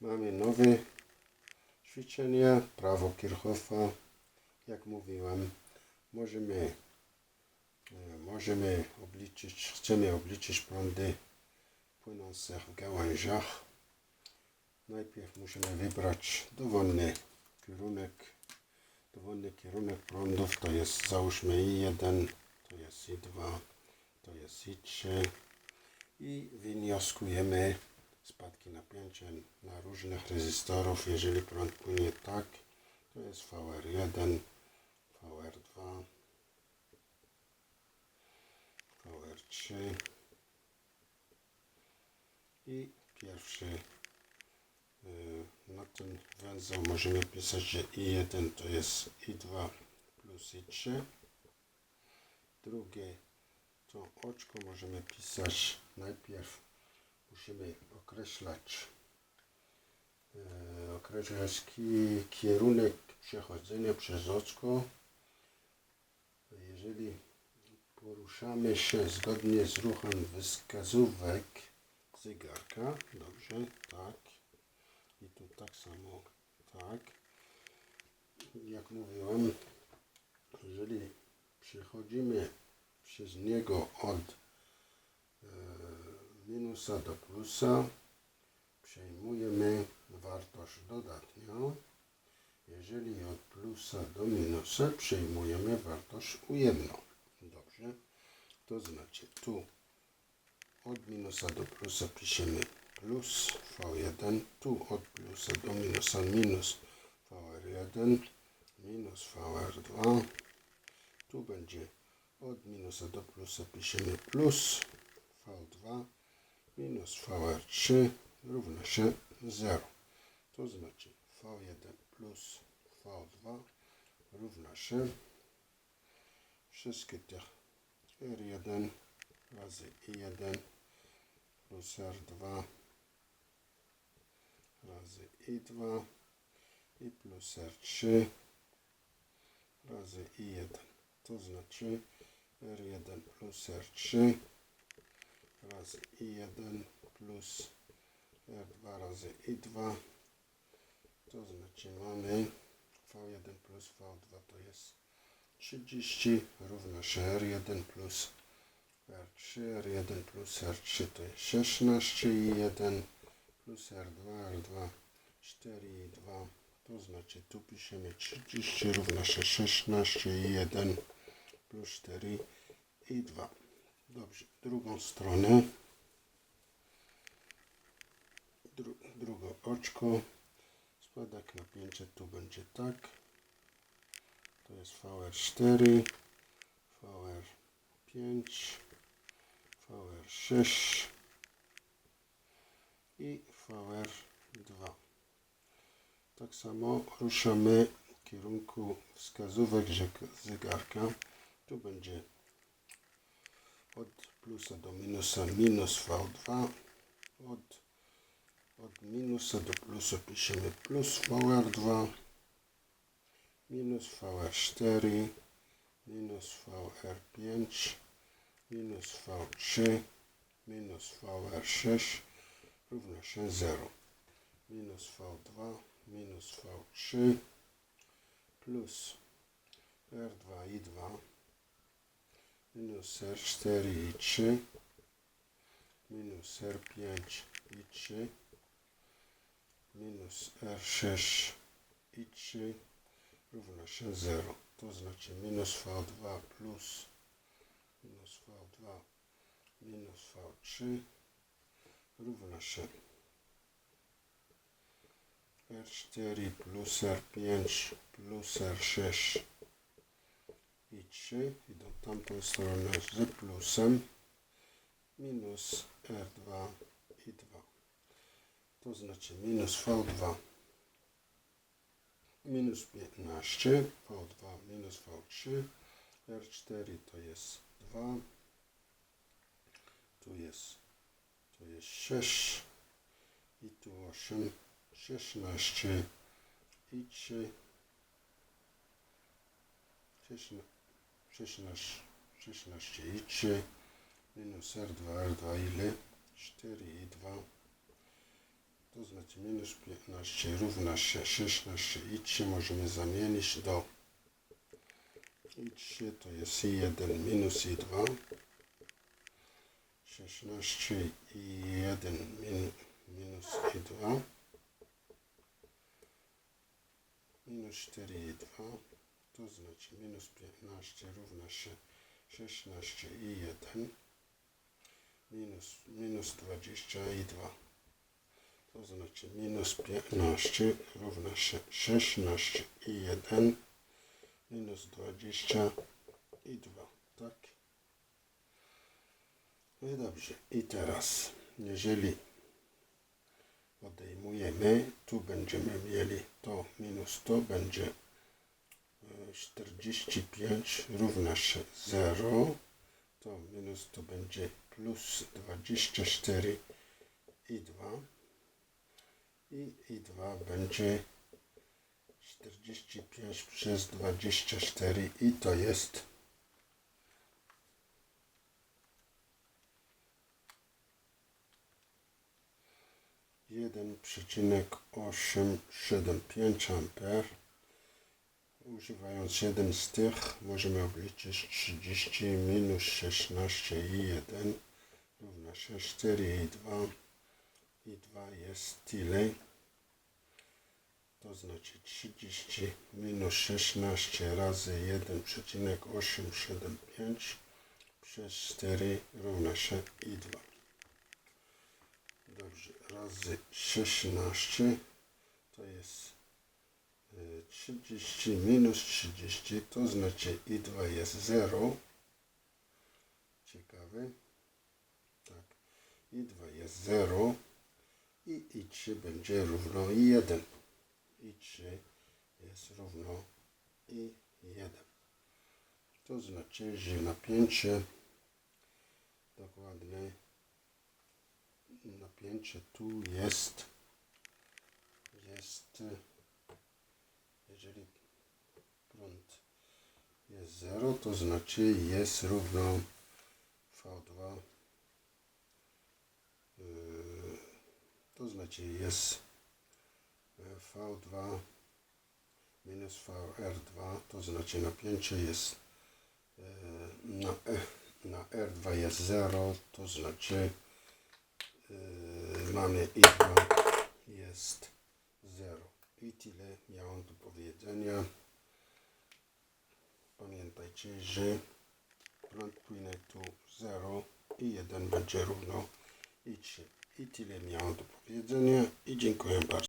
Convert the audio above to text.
Mamy nowe ćwiczenie, prawo Kirchhoffa. Jak mówiłem, możemy, e, możemy obliczyć, chcemy obliczyć prądy płynące w gałęziach. Najpierw musimy wybrać dowolny kierunek, dowolny kierunek prądów, to jest załóżmy I1, to jest I2, to jest I3 i wnioskujemy spadki napięcia na różnych rezystorów. Jeżeli prąd płynie tak, to jest VR1, VR2, VR3 i pierwszy y, na ten węzeł możemy pisać, że I1 to jest I2 plus I3. Drugie to oczko możemy pisać najpierw musimy określać e, określać ki, kierunek przechodzenia przez oczko jeżeli poruszamy się zgodnie z ruchem wskazówek zegarka dobrze, tak. I tu tak samo tak. Jak mówiłem jeżeli przechodzimy przez niego od minusa do plusa, przejmujemy wartość dodatnią. Jeżeli od plusa do minusa przejmujemy wartość ujemną. Dobrze. To znaczy tu od minusa do plusa piszemy plus V1, tu od plusa do minusa minus VR1, minus VR2, tu będzie od minusa do plusa piszemy plus V2 minus VR3 równa się 0. To znaczy V1 plus V2 równa się wszystkie tych R1 razy I1 plus R2 razy I2 i plus R3 razy I1. To znaczy R1 plus R3 razy I1 plus R2 razy I2 to znaczy mamy V1 plus V2 to jest 30 równa się R1 plus R3 R1 plus R3 to jest 16 i 1 plus R2 R2 4 i 2 to znaczy tu piszemy 30 równa się 16 i 1 plus 4 i 2 Dobrze, drugą stronę. Dru, drugie oczko. Spadek napięcia tu będzie tak. To jest VR4, VR5, VR6 i VR2. Tak samo ruszamy w kierunku wskazówek zegarka. Tu będzie od plusa do minusa minus V2, od, od minusa do plusa piszemy plus VR2, minus VR4, minus VR5, minus V3, minus VR6 równa się 0. Minus V2, minus V3, plus R2 i 2 minus R4 i 3 minus R5 i 3 minus R6 i 3 równa się 0. To znaczy minus V2 plus minus V2 minus V3 równa się R4 plus R5 plus R6 i 3 idą tamtą stronę z plusem. Minus R2 i 2. To znaczy minus V2 minus 15, V2 minus V3, R4 to jest 2, tu jest, tu jest 6 i tu 8, 16 i 3, 16, 16, 16 i 3 minus R2, R2 ile? 4 i 2 To znaczy minus 15 równa się 16 i 3 możemy zamienić do. I 3 to jest i 1 minus i 2 16 i 1 min, minus i 2 minus 4 i 2 znaczy minus 15 równa się 16 i 1 minus, minus 20 i 2 to znaczy minus 15 równa się 16 i 1 minus 20 i 2 tak? No i dobrze. I teraz jeżeli odejmujemy tu będziemy mieli to minus to będzie 45 równa się 0 to minus to będzie plus 24 i 2 i, i 2 będzie 45 przez 24 i to jest jeden przecinek osiem siedem pięć amper. Używając jeden z tych możemy obliczyć 30 minus 16 i 1 równa się 4 i 2 i 2 jest tyle. To znaczy 30 minus 16 razy 1,875 przez 4 równa się i 2. Dobrze, razy 16 to jest y, 30 minus 30 to znaczy i 2 jest 0. Ciekawe. Tak. I 2 jest 0 i i 3 będzie równo i 1. I 3 jest równo i 1. To znaczy, że napięcie dokładnie napięcie tu jest jest jeżeli prąd jest 0 to znaczy jest równo V2 yy, to znaczy jest e, V2 minus VR2 to znaczy napięcie jest e, na, E- na R2 jest 0 to znaczy mamy i 2 jest 0. I tyle miałem do powiedzenia. Pamiętajcie, że prąd płynie tu 0 i 1 będzie równo i 3. I tyle miałem do powiedzenia i dziękuję bardzo.